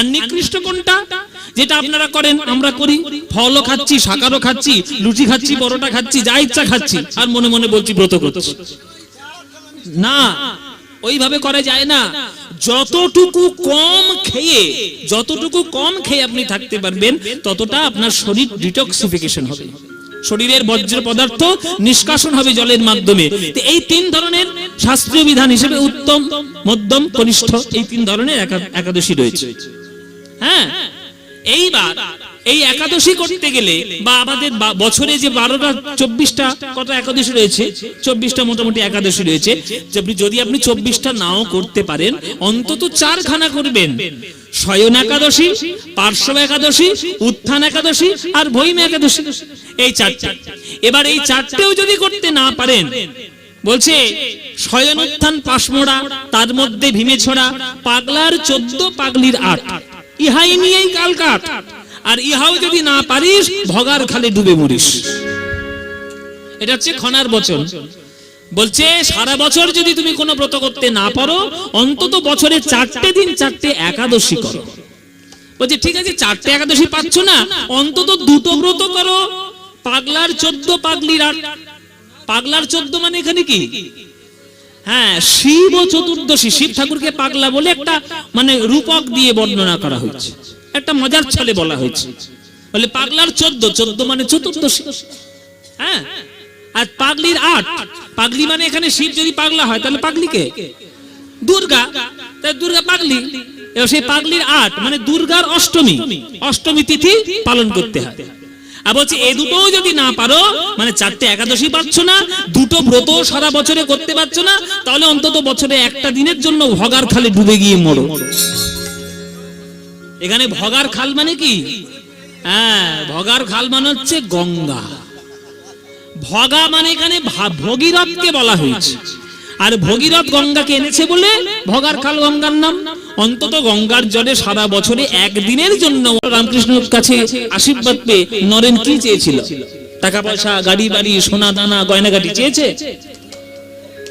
আর নিকৃষ্ট কোনটা? যেটা আপনারা করেন, আমরা করি। ফলও খাচ্ছি, শাকারও খাচ্ছি, লুচি খাচ্ছি বড়টা খাচ্ছি, যা ইচ্ছা খাচ্ছি, আর মনে মনে বলছি ব্রত করছি। না, ওইভাবে করা যায় না। যতটুকু কম খেয়ে, যতটুকু কম খেয়ে আপনি থাকতে পারবেন, ততটা আপনার শরীর ডিটক্সিফিকেশন হবে। শরীরের বর্জ্য পদার্থ নিষ্কাশন হবে জলের মাধ্যমে। এই তিন ধরনের শাস্ত্রীয় বিধান হিসেবে উত্তম, মধ্যম, কনিষ্ঠ, এই তিন ধরনের একাদশী রয়েছে। হ্যাঁ? এইবার এই একাদশী করতে গেলে বা আমাদের বছরে যে বারোটা, চব্বিশটা কত একাদশী রয়েছে, চব্বিশটা মোটামুটি একাদশী রয়েছে। যদি আপনি চব্বিশটা নাও করতে পারেন, অন্তত চারখানা করবেন। শয়ন একাদশী, পার্শ্ব একাদশী, উত্থান একাদশী আর ভৈম একাদশী। এই চারটা। এবার এই চারটেও যদি করতে না পারেন, বলছে, শয়ন উত্থান পাশমোড়া, তার মধ্যে ভীমে ছড়া, পাগলার চোদ্দ পাগলির আট। ইহাই নিয়েই কাল কাট আর ইহাও যদি না পারিস, ভগার খালে ডুবে মরিস। এটা হচ্ছে খনার বচন। বলছে, সারা বছর যদি তুমি কোনো ব্রত করতে না পারো, অন্তত বছরে চারটে দিন চারটে একাদশী করো। বলছে, ঠিক আছে, চারটে একাদশী পাচ্ছ না, অন্তত দুটো ব্রত করো। পাগলার চোদ্দ পাগলির আট পাগলার চোদ্দ মানে এখানে কি? হ্যাঁ শিব ও চতুর্দশী, শিব ঠাকুরকে পাগলা বলে একটা মানে রূপক দিয়ে বর্ণনা করা হয়েছে। একটা মজার ছলে বলা হয়েছে। বলে পাগলার চোদ্দ চোদ্দ মানে চতুর্দশী। হ্যাঁ আর পাগলির আট। পাগলি মানে এখানে শিব যদি পাগলা হয়, তাহলে পাগলি কে দুর্গা। তাই দুর্গা পাগলি। সেই পাগলির আট মানে দুর্গার অষ্টমী। অষ্টমী তিথি পালন করতে হয়। আর বলছে, এ দুটোও যদি না পারো মানে চারটে একাদশী পাচ্ছ না, দুটো ব্রত সারা বছরে করতে পারছ না, তাহলে অন্তত বছরে একটা দিনের জন্য ভগার খালে ডুবে গিয়ে মরো। এখানে ভগার খাল মানে কি? হ্যাঁ ভগার খাল মানে হচ্ছে গঙ্গা। ভগা মানে এখানে ভগীরথকে বলা হয়েছে। আর ভগীরথ গঙ্গাকে এনেছে বলে ভগার খাল গঙ্গার নাম? অন্তত গঙ্গার জলে সারা বছরে একদিনের জন্য রামকৃষ্ণের কাছে আশীর্বাদ পেয়ে নরেন কি চেয়েছিল? টাকা পয়সা গাড়ি বাড়ি সোনা দানা গয়নাগাটি চেয়েছে?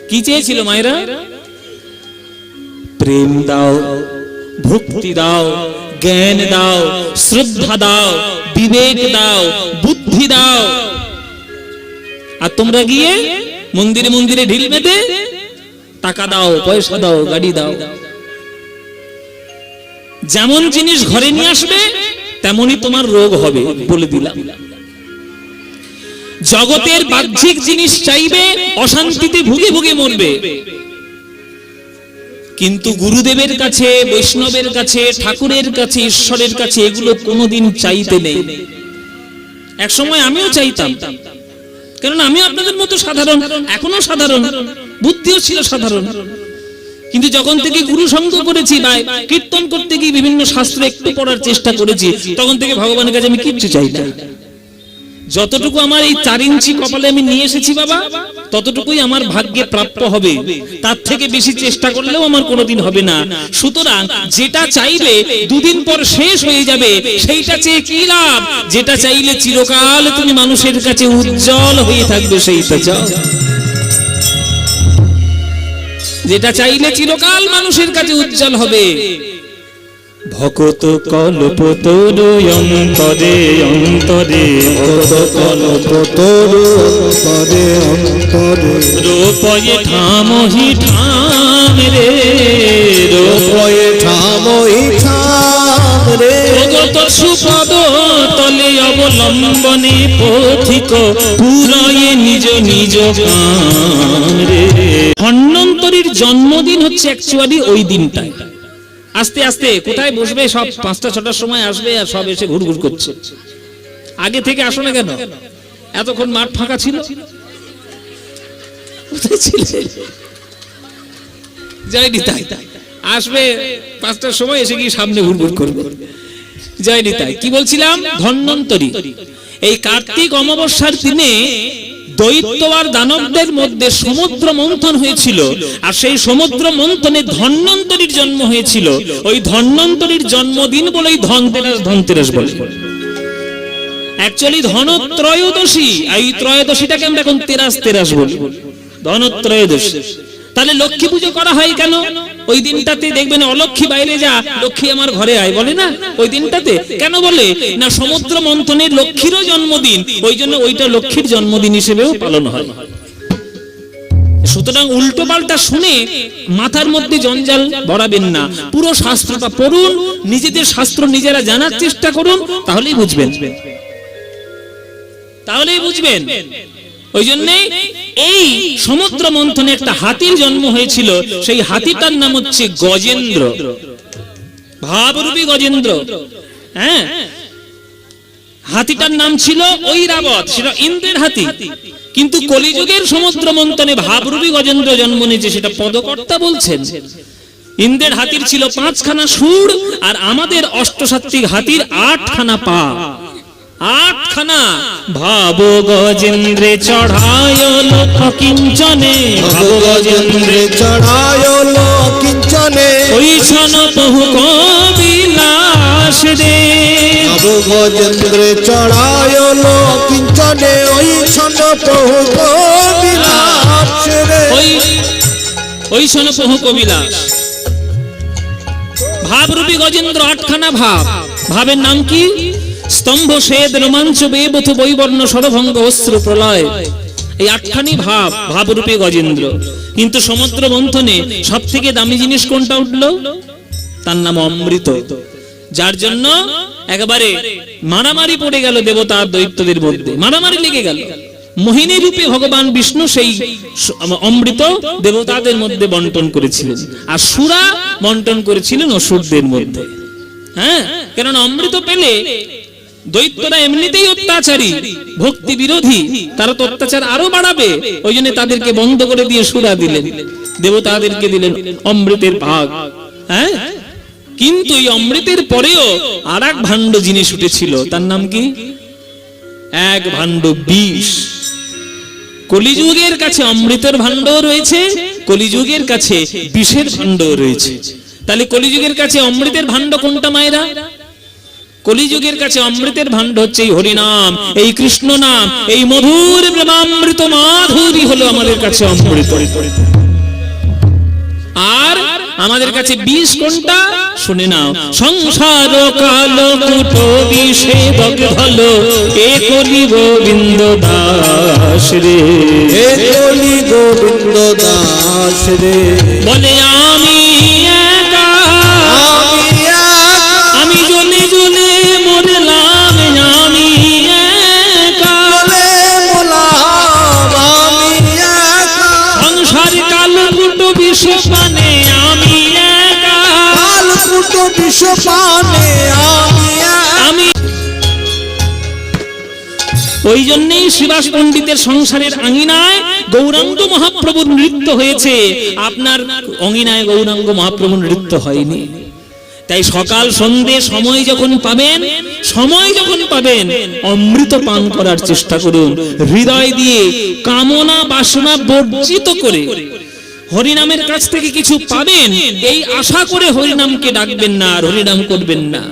কি চেয়েছিল মায়েরা? প্রেম দাও, ভক্তি দাও, জ্ঞান দাও, শ্রদ্ধা দাও, বিবেক দাও, বুদ্ধি দাও। আর তোমরা গিয়ে মন্দিরে মন্দিরে ঢিল বেঁধে টাকা দাও, পয়সা দাও, গাড়ি দাও। যেমন জিনিস ঘরে নিয়ে আসবে, তেমনই তোমার রোগ হবে বলে দিলাম। জগতের বাহ্যিক জিনিস চাইবে, অশান্তিতে ভুগে ভুগে মরবে। কিন্তু গুরুদেবের কাছে, বৈষ্ণবের কাছে, ঠাকুরের কাছে, ঈশ্বরের কাছে এগুলো কোনোদিন চাইতে নেই। এক সময় আমিও চাইতাম কেননা আমি আপনাদের মতো সাধারণ, এখনও সাধারণ, বুদ্ধিও ছিল সাধারণ। কিন্তু যখন থেকে গুরু সঙ্গ করেছি বা কীর্তন করতে গিয়ে বিভিন্ন শাস্ত্র একটু পড়ার চেষ্টা করেছি, তখন থেকে ভগবানের কাছে আমি কিচ্ছু চাই না। যতটুকু আমার এই চার ইঞ্চি কপালে আমি নিয়ে এসেছি বাবা, ততটুকুই আমার ভাগ্যে প্রাপ্য হবে। তার থেকে বেশি চেষ্টা করলেও আমার কোনোদিন হবে না। সুতরাং যেটা চাইলে দুদিন পর শেষ হয়ে যাবে, সেইটা চেয়ে কি লাভ? যেটা চাইলে চিরকাল তুমি মানুষের কাছে উজ্জ্বল হয়ে থাকবে, সেইটা চাও। যেটা চাইলে চিরকাল মানুষের কাছে উজ্জ্বল হবে ভকত কল্প তরু অন্তরে অন্তরে ভকত কল্প তরু অন্তরে। অন্তরে রূপয়ে ঠামহি ঠাম রে। রূপয়ে ঠামই ঠাম রে। প্রগত সুপদ তলে অবলম্বনে পথিক পুরয়ে নিজ নিজ কাম রে। ধন্বন্তরীর জন্মদিন হচ্ছে অ্যাকচুয়ালি ওই দিনটাই আস্তে আস্তে, কোথায় বসবে সব? পাঁচটা, ছটার সময় আসবে আর সব এসে ঘুরঘুর করছে। আগে থেকে আসো না কেন? এতক্ষণ মাঠ ফাঁকা ছিল? যায়নি তাই। আসবে, পাঁচটার সময় এসে গিয়ে সামনে ঘুরঘুর করবে। যায়নি তাই। কি বলছিলাম? ধন্বন্তরী। এই কার্তিক অমাবস্যার দিনে দৈত্য আর দানবদের মধ্যে সমুদ্র মন্থন হয়েছিল, আর সেই সমুদ্র মন্থনে ধন্বন্তরীর জন্ম হয়েছিল। ওই ধন্বন্তরীর জন্মদিন বলেই ধনতেরাস ধনতেরাস বলে। অ্যাকচুয়ালি ধনত্রয়োদশী, এই ত্রয়োদশীটাকে আমরা এখন তেরাস তেরাস বলি। ধনত্রয়োদশী। তাহলে লক্ষ্মী পুজো করা হয় কেন? ওই দিনটাতে দেখবেন অলক্ষী বাইরে যা, লক্ষ্মী আমার ঘরে আয়, বলে না? ওই দিনটাতে? কেন বলে? না, সমুদ্র মন্থনের লক্ষ্মীরও জন্মদিন, ওই জন্য ওইটা লক্ষ্মীর জন্মদিন হিসেবেও পালন হয়। সুতরাং উল্টো পাল্টা শুনে মাথার মধ্যে জঞ্জাল বড়াবেন না। পুরো শাস্ত্রটা পড়ুন, নিজেদের শাস্ত্র নিজেরা জানার চেষ্টা করুন, তাহলেই বুঝবেন। তাহলেই বুঝবেন। ওই জন্যে এই সমুদ্র মন্থনে একটা হাতির জন্ম হয়েছিল। সেই হাতিটার নাম হচ্ছে গজেন্দ্র। ভাবরূপী গজেন্দ্র। হ্যাঁ? হাতিটার নাম ছিল ঐরাবত, সেটা ইন্দ্রের হাতি। কিন্তু কলিযুগের সমুদ্র মন্থনে ভাবরূপী গজেন্দ্র জন্ম নিয়েছে, সেটা পদকর্তা বলছেন। ইন্দ্রের হাতির ছিল পাঁচখানা সুর আর আমাদের অষ্টসাত্ত্বিক হাতির আটখানা পা। আটখানা। ভাব গজেন্দ্রে চড়ায় কিঞ্চনে। ভাব ভগবজেন্দ্রে চড়ায় কিঞ্চনে। ওই ছন বহু কবিলাস রে। ভগবজেন্দ্রে চড়ায় কিঞ্চনে। ওই ছন প্রভু বিলাস রে। ওই ওই শোন বহু কবিলাস। ভাবরূপী গজেন্দ্র আটখানা ভাব। ভাবের নাম কি? স্তম্ভ শ্বেদ রোমাঞ্চ, বেবথ, বৈবর্ণ সরভঙ্গ অস্ত্র প্রলয়। এই আটখানি ভাব, ভাবরূপী গজেন্দ্র। কিন্তু সমুদ্র মন্থনে সব থেকে দামি জিনিস কোনটা উঠল? তার নাম অমৃত। যার জন্য একেবারে মারামারি পড়ে গেল দেবতা দৈত্যদের মধ্যে। মারামারি লেগে গেল। মোহিনী রূপে ভগবান বিষ্ণু সেই অমৃত দেবতাদের মধ্যে বন্টন করেছিলেন। আর সুরা বন্টন করেছিলেন অসুরদের মধ্যে। হ্যাঁ? কেননা অমৃত পেলে দৈত্যরা এমনিতেই অত্যাচারী। ভক্তি বিরোধী, তারা তো অত্যাচার আরও বাড়াবে। ওই জন্য তাদেরকে বন্ধ করে দিয়ে সুরা দিলেন। দেবতাদেরকে দিলেন অমৃতের ভাগ। হ্যাঁ? কিন্তু এই অমৃতের পরেও আর এক ভাণ্ড জিনিস উঠেছিল। তার নাম কি? এক ভাণ্ড বিষ। কলিযুগের কাছে অমৃতের ভাণ্ড রয়েছে, কলিযুগের কাছে বিষের ভাণ্ড রয়েছে। তাহলে কলিযুগের কাছে অমৃতের ভাণ্ড কোনটা মায়েরা? কলিযুগের কাছে অমৃতের ভাণ্ড হচ্ছে এই হরিনাম এই কৃষ্ণ নাম এই মধুর প্রেমামৃত মাধুরী হলো আমাদের কাছে অমৃত। আর আমাদের কাছে বিষ কোনটা? শুনে নাও। সংসার কালো কুটো বিষে বগধল এ কলি গোবিন্দ দাস রে। হে কলি গোবিন্দ দাস রে। বলে আমি জন্যই শিবাস পণ্ডিতের সংসারের আঙিনায় গৌরাঙ্গ মহাপ্রভুর নৃত্য হয়েছে। আপনার অঙ্গিনায় গৌরাঙ্গ মহাপ্রভুর নৃত্য হয়নি। তাই সকাল, সন্ধে সময় যখন পাবেন, সময় যখন পাবেন, অমৃত পান করার চেষ্টা করুন। হৃদয় দিয়ে কামনা, বাসনা বর্জিত করে। হরিনামের কাছ থেকে কিছু পাবেন, এই আশা করে হরিনামকে ডাকবেন না আর হরিনাম করবেন না।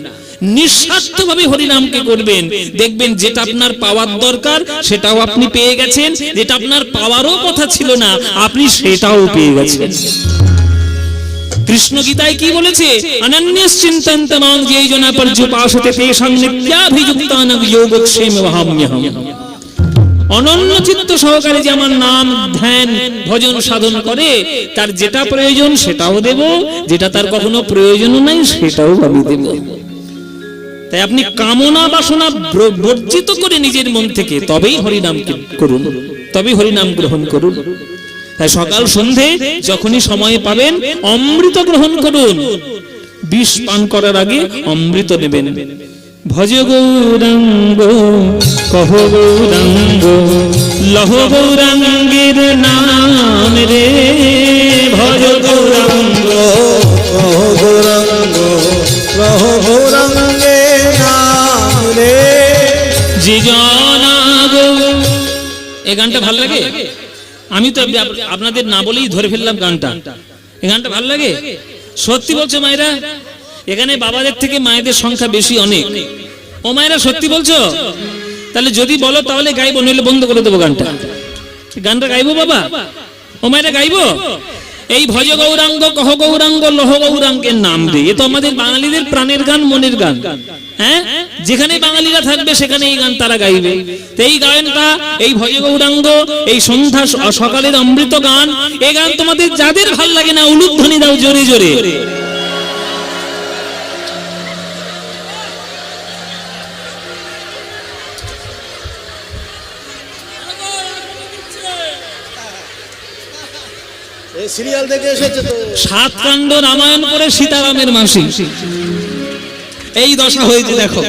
নিঃস্বার্থভাবে হরিনামকে করবেন। দেখবেন যেটা আপনার পাওয়ার দরকার, সেটাও আপনি পেয়ে গেছেন। যেটা আপনার পাওয়ারও কথা ছিল না, আপনি সেটাও পেয়ে গেছেন। কৃষ্ণ গীতায় কি বলেছে? অনন্য চিত্ত সহকারে যে আমার নাম, ধ্যান, ভজন সাধন করে, তার যেটা প্রয়োজন সেটাও দেব, যেটা তার কখনো প্রয়োজনও নাই, সেটাও আমি দেব। তাই আপনি কামনা বাসনা বর্জিত করে নিজের মন থেকে তবেই হরিনাম করুন, তবেই হরিনাম গ্রহণ করুন। তাই সকাল সন্ধে যখনই সময় পাবেন, অমৃত গ্রহণ করুন। বিষ পান করার আগে অমৃত নেবেন। ভজ গৌরাঙ্গ, কহ গৌরাঙ্গ, লহ গৌরাঙ্গের নাম লাগে? আমি তো আপনাদের না বলেই ধরে ফেললাম গানটা। এই গানটা ভালো লাগে? সত্যি বলছো মায়েরা, এখানে বাবাদের থেকে মায়েদের সংখ্যা বেশি অনেক। ও মায়েরা, সত্যি বলছো? তাহলে যদি বলো, তাহলে গাইবো, নইলে বন্ধ করে দেবো গানটা। গানটা গাইবো বাবা? ও মায়েরা, গাইবো? এই ভজ গৌরাঙ্গ, কহ গৌরাঙ্গ, লহ গৌরাঙ্গের নাম দিয়ে এ তো আমাদের বাঙালিদের প্রাণের গান, মনের গান। হ্যাঁ? যেখানে বাঙালিরা থাকবে সেখানে এই গান তারা গাইবে। এই গায়নটা, এই ভজ গৌরাঙ্গ, এই সন্ধ্যা সকালের অমৃত গান এই গান তোমাদের যাদের ভালো লাগে না, উলুধ্বনি দাও জোরে জোরে। সিরিয়াল দেখে এসেছে তো সাত কাণ্ড রামায়ণ করে সীতারামের মাসি এই দশা হয়েছে দেখো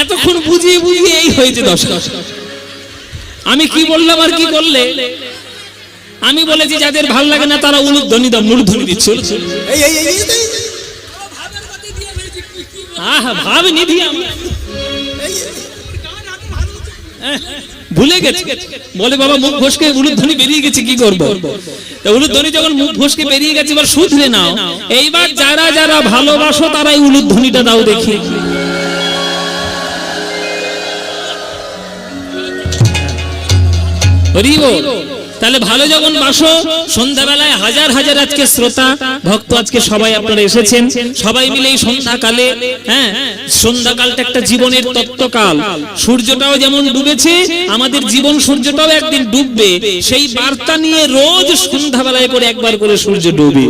এতক্ষণ বুঝিয়ে বুঝিয়ে এই হয়েছে দশা আমি কি বললাম আর কি করলে আমি বলেছি যাদের ভালো লাগে না তারা উলুধ্বনি দাও মূর্ধনি দিচ্ছে ভাব নিধি আমি ভুলে গেছে। বলে বাবা, মুখ ঘষকে উলুধ্বনি বেরিয়ে গেছে, কি করব? উলুধ্বনি যখন মুখ ঘষকে বেরিয়ে গেছে, এবার শুধরে নাও। এইবার যারা যারা ভালোবাসো, তারাই উলুধ্বনিটা দাও দেখি। হরি। তাহলে ভালো যখন বাসো, সন্ধ্যাবেলায় হাজার হাজার আজকে শ্রোতা, ভক্ত আজকে সবাই আপনারা এসেছেন। সবাই মিলে এই সন্ধ্যাকালে হ্যাঁ সন্ধ্যাকালটা একটা জীবনের তত্ত্বকাল। সূর্যটাও যেমন ডুবেছে, আমাদের জীবন সূর্যটাও একদিন ডুববে। সেই বার্তা নিয়ে রোজ সন্ধ্যাবেলায় করে একবার করে সূর্য ডুবে।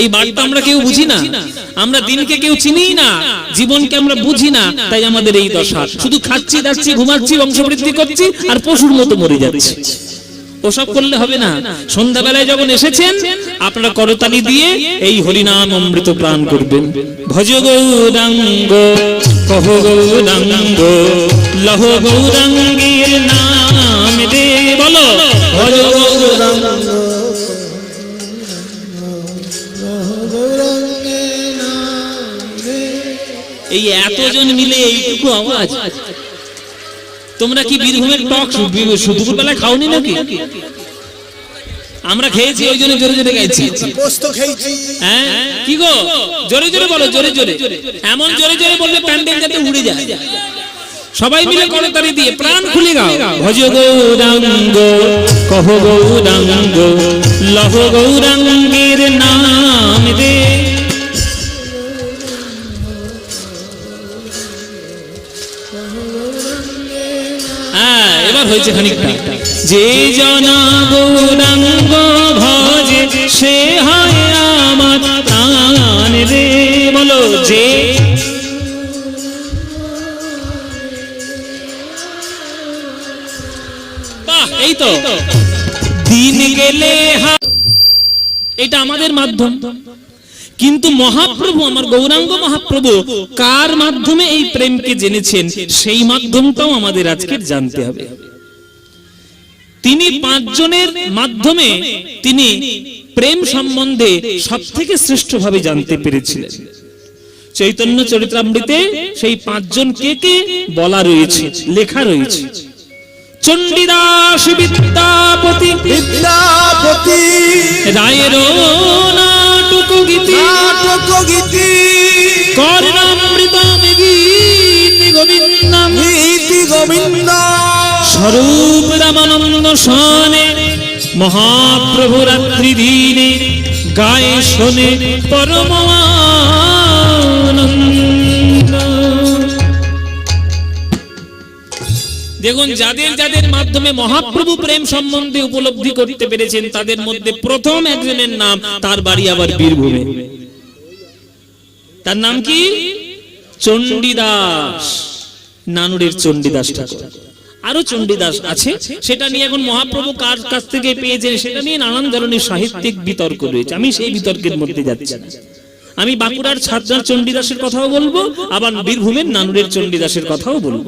এই বার্তা আমরা কেউ বুঝি না। আমরা দিনকে কেউ চিনি না, জীবনকে আমরা বুঝি না, তাই আমাদের এই দশা। শুধু খাচ্ছি, দাচ্ছি, ঘুমাচ্ছি, বংশবৃদ্ধি করছি, আর পশুর মতো মরে যাচ্ছি। ওসব করলে হবে না। সন্ধ্যাবেলায় যখন এসেছেন আপনারা করতালি দিয়ে এই হরিনাম অমৃত প্রাণ করবেন। ভজ গৌরাঙ্গ কহ গৌরাঙ্গ লহ গৌরাঙ্গের নাম দে বলো। ভজ গৌরাঙ্গ। এই এতজন মিলে এইটুকু আওয়াজ। তোমরা কি বীরভূমের টক দুপুর বেলায় খাওনি নাকি? আমরা খেয়েছি, ওই জন্য জোরে জোরে গাইছি। হ্যাঁ? কি গো? জোরে জোরে বলো, জোরে জোরে। এমন জোরে জোরে বললে প্যান্ডেল যাতে উড়ে যায়। সবাই মিলে করতালি দিয়ে প্রাণ খুলে গাও। ভজ গৌরাঙ্গ, কহ গৌরাঙ্গ, লহ গৌরাঙ্গের নাম দে। হয়েছে খানিকটা। যে জনা ভজে, সে বলো, যে এটা আমাদের মাধ্যম। কিন্তু মহাপ্রভু, আমার গৌরাঙ্গ মহাপ্রভু, কার মাধ্যমে এই প্রেমকে জেনেছেন, সেই মাধ্যমটাও আমাদের আজকের জানতে হবে। তিনি পাঁচজনের মাধ্যমে তিনি প্রেম সম্বন্ধে সব থেকে শ্রেষ্ঠভাবে জানতে পেরেছিলেন। চৈতন্য চরিত্রামৃতে সেই পাঁচজন কে কে বলা রয়েছে লেখা রয়েছে। চণ্ডীদাস বিদ্যাপতি। বিদ্যাপতি। রায়ের নাটক গীতি। নাটক গীতি। কর্ণামৃতম গীতি গোবিন্দম। নীতি গোবিন্দ স্বরূপ রামানন্দ সনে, মহাপ্রভু রাত্রি দিনে গায়ে শোনে পরম দেখুন, যাদের যাদের মাধ্যমে মহাপ্রভু প্রেম সম্বন্ধে উপলব্ধি করতে পেরেছেন, তাদের মধ্যে প্রথম একজনের নাম তার বাড়ি আবার বীরভূমে। তার নাম কি? চণ্ডীদাস, নানুরের চণ্ডীদাস ঠাকুর। আরও চণ্ডীদাস আছে। সেটা নিয়ে এখন মহাপ্রভু কার কাছ থেকে পেয়েছেন, সেটা নিয়ে নানান ধরনের সাহিত্যিক বিতর্ক রয়েছে। আমি সেই বিতর্কের মধ্যে যাচ্ছি। আমি বাঁকুড়ার ছাত্রার চণ্ডীদাসের কথাও বলব, আবার বীরভূমের নানুরের চণ্ডীদাসের কথাও বলব।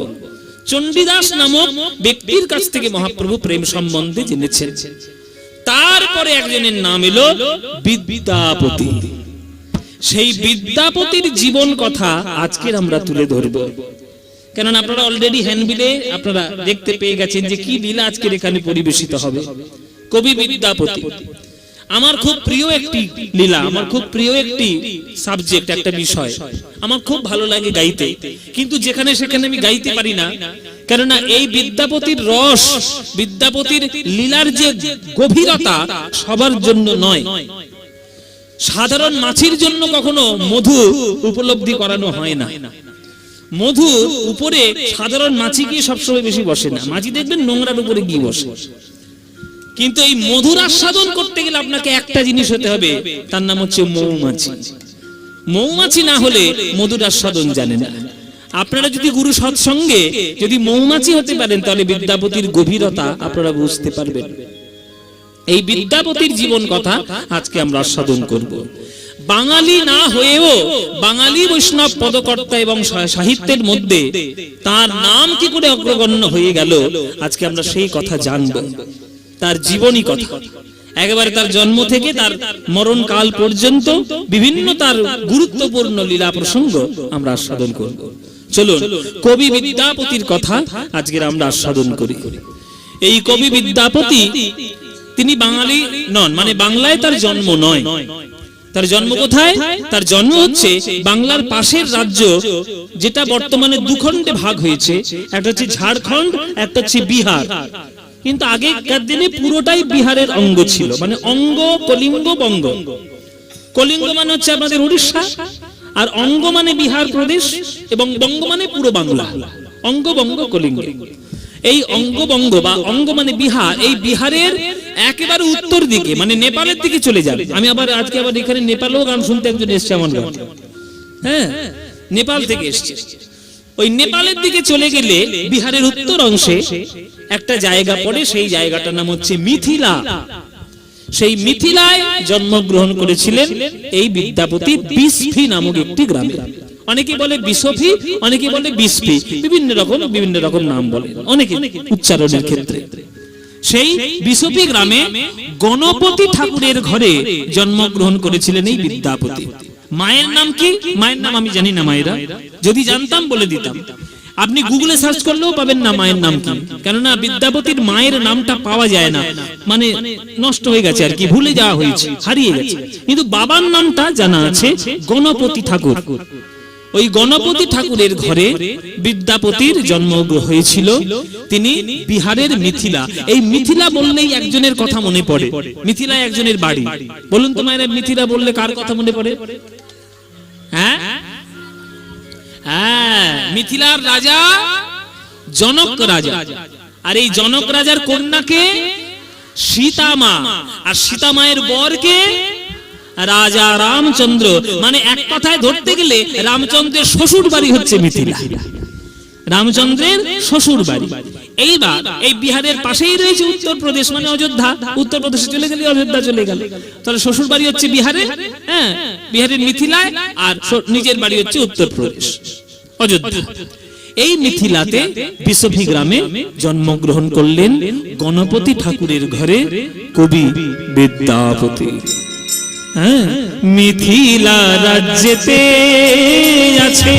চণ্ডীদাস নামক ব্যক্তির কাছ থেকে মহাপ্রভু প্রেম সম্বন্ধে জেনেছেন। তারপরে একজনের নাম এলো বিদ্যাপতি। সেই বিদ্যাপতির জীবন কথা আজকের আমরা তুলে ধরব। কেননা আপনারা অলরেডি হ্যান্ডবিলে আপনারা দেখতে পেয়ে গেছেন যে কি লীলা আজকের এখানে পরিবেশিত হবে। কবি বিদ্যাপতি। আমার খুব প্রিয় একটি লীলা, আমার খুব প্রিয় একটি সাবজেক্ট একটা বিষয়। আমার খুব ভালো লাগে গাইতে। কিন্তু যেখানে সেখানে আমি গাইতে পারি না। কেননা এই বিদ্যাপতির রস, বিদ্যাপতির লীলার যে গভীরতা সবার জন্য নয়। সাধারণ মাছির জন্য কখনো মধু উপলব্ধি করানো হয় না। মধু উপরে সাধারণ মাছি গিয়ে সবসময় বেশি বসে না। মাছি দেখবেন নোংরার উপরে গিয়ে বসে। কিন্তু এই মধুর আস্বাদন করতে গেলে আপনাকে একটা জিনিস হতে হবে, তার নাম হচ্ছে মৌমাছি। মৌমাছি না হলে মধুর আস্বাদন জানে না। আপনারা যদি গুরু সৎসঙ্গে যদি মৌমাছি হতে পারেন, তাহলে বিদ্যাপতির গভীরতা আপনারা বুঝতে পারবেন। এই বিদ্যাপতির জীবন কথা আজকে আমরা আস্বাদন করব। বাঙালি না হয়েও বাঙালি বৈষ্ণব পদকর্তা এবং সাহিত্যের মধ্যে তার নাম কি করে অগ্রগণ্য হয়ে গেল, আজকে আমরা সেই কথা জানব। তার জীবনী কথা। একেবারে তার জন্ম থেকে তার মরণ কাল পর্যন্ত বিভিন্ন তার গুরুত্বপূর্ণ লীলা প্রসঙ্গ আমরা আস্বাদন করব। চলুন, কবি বিদ্যাপতির কথা আজকের আমরা আস্বাদন করি। এই কবি বিদ্যাপতি, তিনি বাঙালি নন মানে বাংলায় তার জন্ম নয়। তার জন্ম কোথায়? তার জন্ম হচ্ছে বাংলার পাশের রাজ্য যেটা বর্তমানে দুখণ্ডে ভাগ হয়েছে। একটা হচ্ছে ঝাড়খণ্ড একটা হচ্ছে বিহার। কিন্তু আগেকার দিনে পুরোটাই বিহারের অঙ্গ ছিল মানে অঙ্গ কলিঙ্গ বঙ্গ। কলিঙ্গ মানে হচ্ছে আপনাদের উড়িষ্যা আর অঙ্গ মানে বিহার প্রদেশ এবং বঙ্গ মানে পুরো বাংলা। অঙ্গ বঙ্গ কলিঙ্গ। এই অঙ্গবঙ্গ বা অঙ্গ মানে বিহার এই বিহারের একেবারে উত্তর দিকে মানে নেপালের দিকে চলে যাবে। আমি আবার আজকে আবার এখানে নেপালেও গান শুনতে একজন এসছে আমার গান। হ্যাঁ নেপাল থেকে এসছে। ওই নেপালের দিকে চলে গেলে বিহারের উত্তর অংশে একটা জায়গা পড়ে, সেই জায়গাটার নাম হচ্ছে মিথিলা। সেই মিথিলায় জন্মগ্রহণ করেছিলেন এই বিদ্যাপতি বিসফি নামক একটি গ্রামে। অনেকে বলে বিসফি অনেকে বলে বিসফি বিভিন্ন রকম বিভিন্ন রকম নাম বলে, অনেকে উচ্চারণের ক্ষেত্রে। সেই বিসফি গ্রামে গণপতি ঠাকুরের ঘরে জন্মগ্রহণ করেছিলেন এই বিদ্যাপতি। মায়ের নাম কি? মায়ের নাম আমি জানি না, মায়েরা। যদি জানতাম বলে দিতাম। আপনি গুগলে সার্চ করলেও পাবেন না মায়ের নাম কি। কেননা বিদ্যাপতির মায়ের নামটা পাওয়া যায় না। মানে নষ্ট হয়ে গেছে আর কি, ভুলে যাওয়া হয়েছে, হারিয়ে গেছে। কিন্তু বাবার নামটা জানা আছে গণপতি ঠাকুর। ওই গণপতি ঠাকুরের ঘরে বিদ্যাপতির জন্ম হয়েছিল। তিনি বিহারের মিথিলা। এই মিথিলা বললেই একজনের কথা মনে পড়ে। মিথিলা একজনের বাড়ি। বলুন তো মায়েরা, মিথিলা বললে কার কথা মনে পড়ে? হ্যাঁ? হ্যাঁ মিথিলার রাজা, জনক রাজা। আর এই জনক রাজার কন্যাকে সীতামা। আর সীতামায়ের বরকে রাজা রামচন্দ্র মানে এক কথায় ধরতে গেলে রামচন্দ্রের শ্বশুর বাড়ি হচ্ছে মিথিলা। রামচন্দ্রের শ্বশুর বাড়ি এইবার এই বিহারের পাশেই রয়েছে উত্তরপ্রদেশ মানে অযোধ্যা। উত্তরপ্রদেশে চলে গেলে অযোধ্যা চলে গেল। তাহলে শ্বশুর বাড়ি হচ্ছে বিহারে হ্যাঁ? বিহারের মিথিলায় আর নিজের বাড়ি হচ্ছে উত্তরপ্রদেশ। অযোধ্যা। এই মিথিলাতে বিসভি গ্রামে জন্মগ্রহণ করলেন গণপতি ঠাকুরের ঘরে কবি বিদ্যাপতি। মিথিলা রাজ্যেতে আছে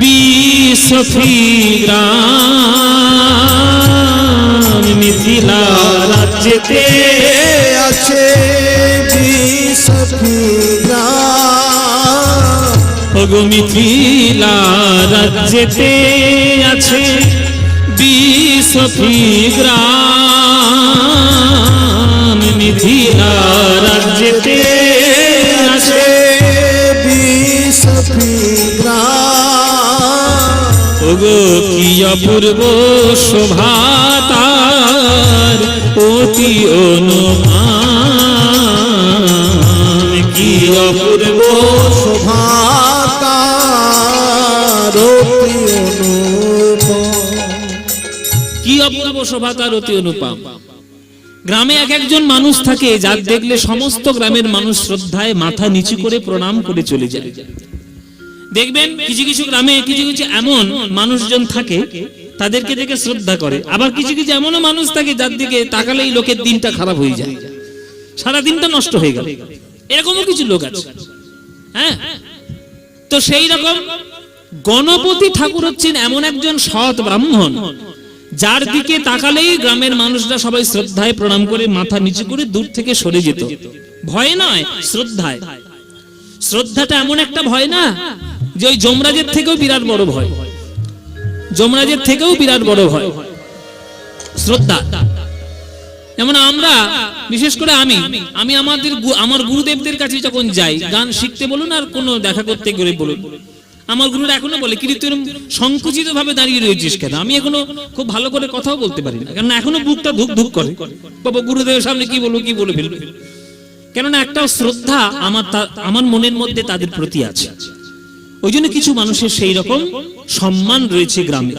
বিসফি গ্রাম মিথিলা রাজ্যেতে আছে বিসফি গ্রাম মিথিলা রাজ্যেতে আছে বিসফি গ্রাম মিথিলা রাজ্যেতে ওগো কি অপূর্ব শোভা তার অতি অনুমান। কি অপূর্ব শোভাকার অনুপম। কি অপূর্ব শোভা তার অতি অনুপম। গ্রামে এক একজন মানুষ থাকে যার দেখলে সমস্ত গ্রামের মানুষ শ্রদ্ধায় মাথা নিচু করে প্রণাম করে চলে যায়। দেখবেন কিছু কিছু গ্রামে, কিছু কিছু এমন মানুষজন থাকে, তাদেরকে দেখে শ্রদ্ধা করে। আবার কিছু কিছু এমনও মানুষ থাকে যার দিকে তাকালেই লোকের দিনটা খারাপ হয়ে যায়। সারা দিনটা নষ্ট হয়ে গেল। এরকমও কিছু লোক আছে। হ্যাঁ? তো সেই রকম গণপতি ঠাকুর হচ্ছেন এমন একজন সৎ ব্রাহ্মণ, যার দিকে তাকালেই গ্রামের মানুষরা সবাই শ্রদ্ধায় প্রণাম করে মাথা নিচু করে দূর থেকে সরে যেত। ভয় নয়, শ্রদ্ধায়। শ্রদ্ধাটা এমন একটা ভয় না যে ওই যমরাজের থেকেও বিরাট বড় ভয়। যমরাজের থেকেও বিরাট বড় ভয়। শ্রদ্ধা। যেমন আমরা, বিশেষ করে আমি আমি আমাদের আমার গুরুদেবদের কাছে যখন যাই, গান শিখতে বলুন আর কোনো দেখা করতে গেলে বলুন। আমার গুরুরা এখনও বলে কিন্তু তুই সংকুচিত ভাবে দাঁড়িয়ে রয়েছিস কেন? আমি এখনও খুব ভালো করে কথাও বলতে পারি না কারণ এখনও বুকটা ধুক ধুক করে। বাবা, গুরুদেবের সামনে কি বলব, কি বলে ফেলব? কেননা একটা শ্রদ্ধা আমার আমার মনের মধ্যে তাদের প্রতি আছে। ওই জন্য কিছু মানুষের সেই রকম সম্মান রয়েছে গ্রামে।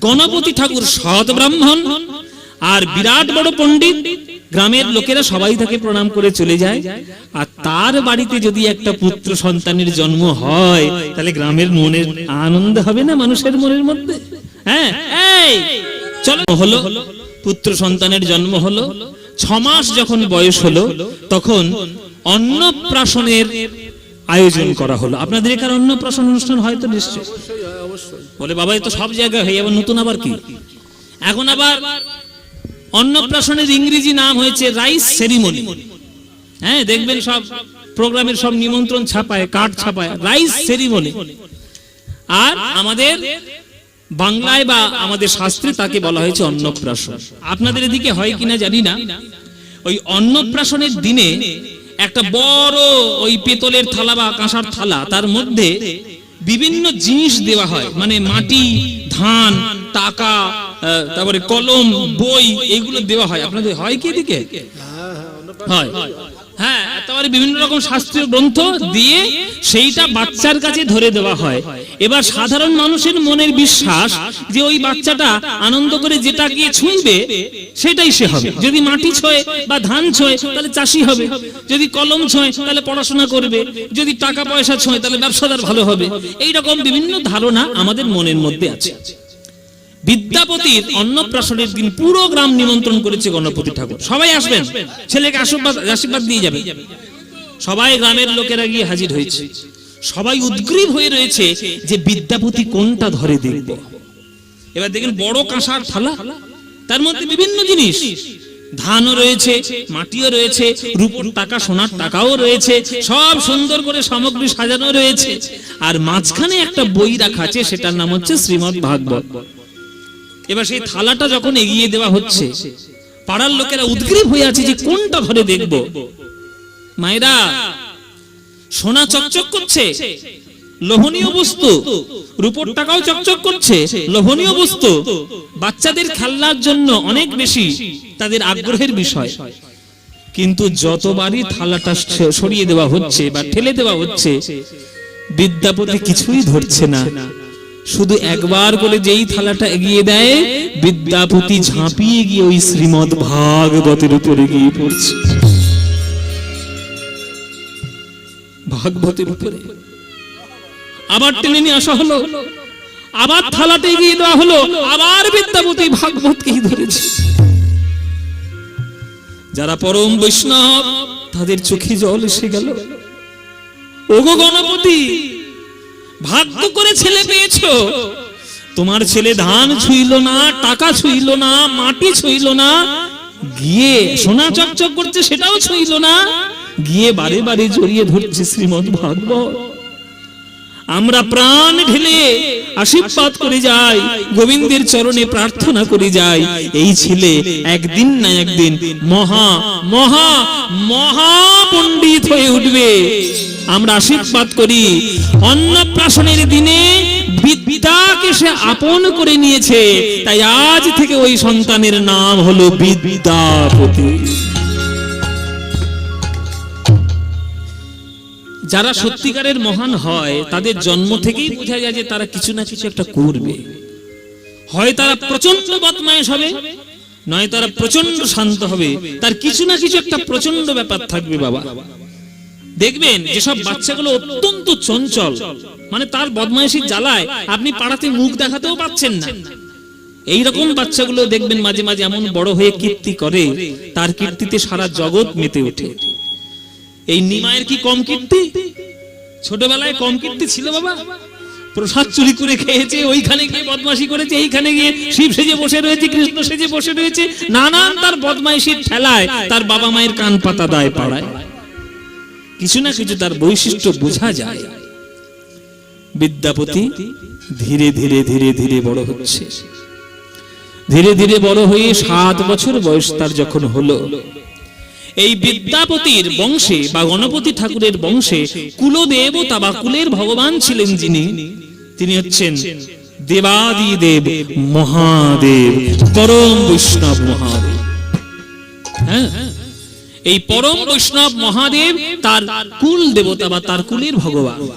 গণপতি ঠাকুর সৎ ব্রাহ্মণ আর বিরাট বড় পণ্ডিত, গ্রামের লোকেরা সবাই তাকে প্রণাম করে চলে যায়। আর তার বাড়িতে যদি একটা পুত্র সন্তানের জন্ম হয়, তাহলে গ্রামের মনের আনন্দ হবে না মানুষের মনের মধ্যে? হ্যাঁ? এই, চলো। হলো, পুত্র সন্তানের জন্ম হলো, ছ মাস যখন বয়স হলো, তখন অন্নপ্রাশনের আয়োজন করা হলো। আপনাদের এখানে অন্নপ্রাশন অনুষ্ঠান হয়তো নিশ্চয় বলে বাবা তো সব জায়গায় হয়ে আবার নতুন আবার কি? এখন আবার অন্নপ্রাশনের ইংরেজি নাম হয়েছে রাইস সেরিমনি। হ্যাঁ দেখবেন সব প্রোগ্রামের সব নিমন্ত্রণ ছাপায় কার্ড ছাপায় রাইস সেরিমনি। আর আমাদের বাংলায় বা আমাদের শাস্ত্রে তাকে বলা হয়েছে অন্নপ্রাশন আপনাদের এদিকে হয় কিনা জানি না। ওই অন্নপ্রাশনের দিনে একটা বড় ওই পেতলের থালা বা কাঁসার থালা তার মধ্যে বিভিন্ন জিনিস দেওয়া হয়। মানে মাটি ধান টাকা তারপরে কলম বই এগুলো দেওয়া হয়। আপনাদের হয় কি এদিকে? হয়। হ্যাঁ বিভিন্ন রকম শাস্ত্রীয় গ্রন্থ দিয়ে সেইটা বাচ্চার কাছে ধরে দেওয়া হয়। এবার সাধারণ মানুষের মনের বিশ্বাস যে ওই বাচ্চাটা আনন্দ করে যেটা গিয়ে ছুঁইবে, সেটাই সে হবে। যদি মাটি ছোঁয় বা ধান ছোঁয়, তাহলে চাষি হবে। যদি কলম ছোঁয়, তাহলে পড়াশোনা করবে। যদি টাকা পয়সা ছোঁয়, তাহলে ব্যবসাদার ভালো হবে। এই রকম বিভিন্ন ধারণা আমাদের মনের মধ্যে আছে। বিদ্যাপতির অন্নপ্রাশনের দিন পুরো গ্রাম নিমন্ত্রণ করেছে গণপতি ঠাকুর। সবাই আসবেন। ছেলেকে আশীর্বাদ আশীর্বাদ দিয়ে যাবে। সবাই গ্রামের লোকেরা গিয়ে হাজির হয়েছে। সবাই উদ্গ্রীব হয়ে রয়েছে যে বিদ্যাপতি কোনটা ধরে দেখব। এবার দেখেন বড় কাঁসার থালা। তার মধ্যে বিভিন্ন জিনিস। ধানও রয়েছে, মাটিও রয়েছে, রূপোর টাকা, সোনার টাকাও রয়েছে, সব সুন্দর করে সামগ্রী সাজানো রয়েছে। আর মাঝখানে একটা বই রাখা আছে, সেটার নাম হচ্ছে শ্রীমৎ ভাগবত। এবার সেই থালাটা যখন এগিয়ে দেওয়া হচ্ছে, পাড়ার লোকেরা উদ্গ্রীব হয়ে আছে যে কোনটা ধরে দেখব। মায়েরা, সোনা চকচক করছে, লোভনীয় বস্তু, রূপোর টাকাও চকচক করছে, লোভনীয় বস্তু। বাচ্চাদের খেলনার জন্য অনেক বেশি তাদের আগ্রহের বিষয়। কিন্তু যতবারই থালাটা সরিয়ে দেওয়া হচ্ছে বা ঠেলে দেওয়া হচ্ছে, বিদ্যাপতি কিছুই ধরছে না। শুধু একবার করে যেই থালাটা এগিয়ে দেয়, বিদ্যাপতি ঝাঁপিয়ে গিয়ে ওই শ্রীমদ ভাগবতের উপরে গিয়ে পড়ছে। ভাগবতের উপরে। আবার টেনে নিয়ে আসা হলো। আবার থালাতে এগিয়ে দেওয়া হলো। আবার বিদ্যাপতি ভাগবতকেই ধরেছে। যারা পরম বৈষ্ণব, তাদের চোখে জল এসে গেল। ওগো গণপতি! ভাগ্য করে ছেলে পেয়েছ। তোমার ছেলে ধান ছুইল না, টাকা ছুইল না, মাটি ছুইল না, গিয়ে সোনা চকচক করছে সেটাও ছুইল না, গিয়ে বারে বারে জড়িয়ে ধরছে শ্রীমদ ভাগবত। আমরা প্রাণ ঢেলে আশীর্বাদ করে যাই, গোবিন্দের চরণে প্রার্থনা করে যাই। এই ছেলে একদিন না একদিন মহা মহা মহা পণ্ডিত হয়ে উঠবে। আমরা আশীর্বাদ করি। অন্নপ্রাশনের দিনে বিদ্যাকে সে আপন করে নিয়েছে। তাই আজ থেকে ওই সন্তানের নাম হলো বিদ্যাপতি। যারা সত্যিকারের মহান হয়, তাদের জন্ম থেকেই বোঝা যায় যে তারা কিছু না কিছু একটা করবে। হয় তারা প্রচণ্ড বদমায়েশ হবে, নয় তারা প্রচণ্ড শান্ত হবে। তার কিছু না কিছু একটা প্রচণ্ড ব্যাপার থাকবে, বাবা। দেখবেন, যেসব বাচ্চাগুলো অত্যন্ত চঞ্চল মানে তার বদমাইশির জ্বালায়, আপনি পাড়াতে মুখ দেখাতেও পাচ্ছেন না। এইরকম বাচ্চাগুলো দেখবেন মাঝে মাঝে এমন বড় হয়ে কীর্তি করে, তার কীর্তিতে সারা জগৎ মেতে ওঠে। এই নিমায়ের কি কম কীর্তি? ছোটবেলায় কম কীর্তি ছিল বাবা। প্রসাদ চুরি করে খেয়েছে, ওইখানে গিয়ে বদমাশি করেছে, এইখানে গিয়ে শিব সেজে বসে রয়েছে, কৃষ্ণ সেজে বসে রয়েছে, নানান তার বদমাইশির ঠেলায় তার বাবা মায়ের কান পাতা দায় পাড়ায়। কিছু না কিছু তার বৈশিষ্ট্য বোঝা যায়। বিদ্যাপতি ধীরে ধীরে ধীরে ধীরে বড় হচ্ছে। ধীরে ধীরে বড় হয়ে সাত বছর বয়স তার যখন হলো এই বিদ্যাপতির বংশে বা গণপতি ঠাকুরের বংশে কুলদেবতা বা কুলের ভগবান ছিলেন যিনি। তিনি হচ্ছেন দেবাদি দেব মহাদেব, পরম বৈষ্ণব মহাদেব। হ্যাঁ? এই পরম বৈষ্ণব মহাদেব তার কুল দেবতা বা তার কুলের ভগবান।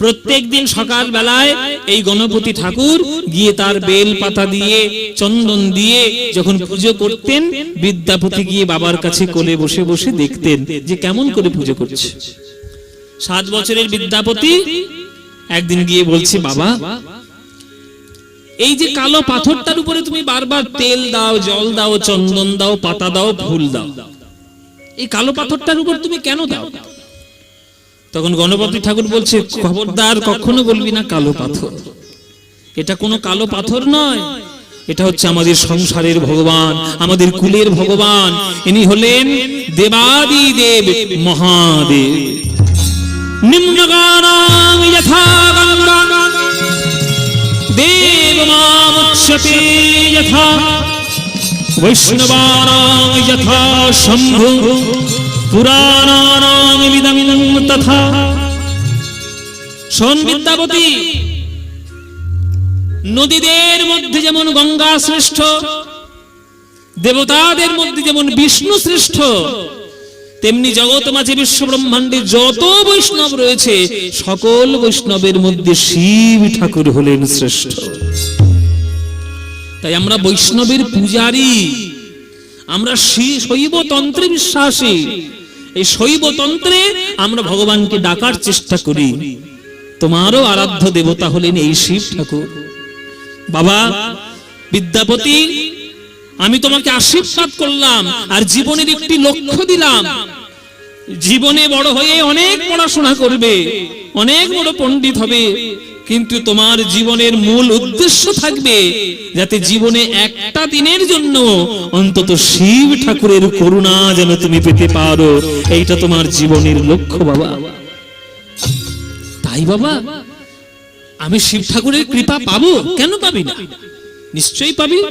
প্রত্যেক দিন সকাল বেলায় এই গণপতি ঠাকুর গিয়ে তার বেল পাতা দিয়ে, চন্দন দিয়ে যখন পুজো করতেন, বিদ্যাপতি গিয়ে বাবার কাছে কোলে বসে বসে দেখতেন যে কেমন করে পুজো করছে। সাত বছরের বিদ্যাপতি একদিন গিয়ে বলছে, বাবা, এই যে কালো পাথরটার উপরে তুমি বারবার তেল দাও, জল দাও, চন্দন দাও, পাতা দাও, ফুল দাও, এই কালো পাথরটার উপর তুমি কেন দাও? তখন গণপতি ঠাকুর বলছে, খবরদার কখনো বলবি না কালো পাথর। এটা কোনো কালো পাথর নয়। এটা হচ্ছে আমাদের সংসারের ভগবান, আমাদের কুলের ভগবান। ইনি হলেন দেবাদি দেব মহাদেব। নিম্নগানাং যথা যথা। যথা শম্ভু। পুরাণানাং তথা শোন বিদ্যাপতি নদীদের মধ্যে যেমন গঙ্গা শ্রেষ্ঠ, দেবতাদের মধ্যে যেমন বিষ্ণু শ্রেষ্ঠ, তেমনি জগৎ মাঝে বিশ্ব ব্রহ্মাণ্ডে যত বৈষ্ণব রয়েছে, সকল বৈষ্ণবের মধ্যে শিব ঠাকুর হলেন শ্রেষ্ঠ। তাই আমরা বৈষ্ণবের পূজারী, আমরা শৈব তন্ত্রে বিশ্বাসী। এই শৈব তন্ত্রে আমরা ভগবানকে ডাকার চেষ্টা করি। তোমারও আরাধ্য দেবতা হলেন এই শিব ঠাকুর। বাবা, বিদ্যাপতি, আমি তোমাকে আশীর্বাদ করলাম আর জীবনের একটি লক্ষ্য দিলাম। জীবনে বড় হয়ে অনেক পড়াশোনা করবে, অনেক বড় পণ্ডিত হবে। কিন্তু তোমার জীবনের মূল উদ্দেশ্য থাকবে যাতে জীবনে একটা দিনের জন্য অন্তত শিব ঠাকুরের করুণা যেন তুমি পেতে পারো। এইটা তোমার জীবনের লক্ষ্য বাবা। তাই বাবা, আমি শিব ঠাকুরের কৃপা পাবো? কেন পাবি না? নিশ্চয়ই পাবি।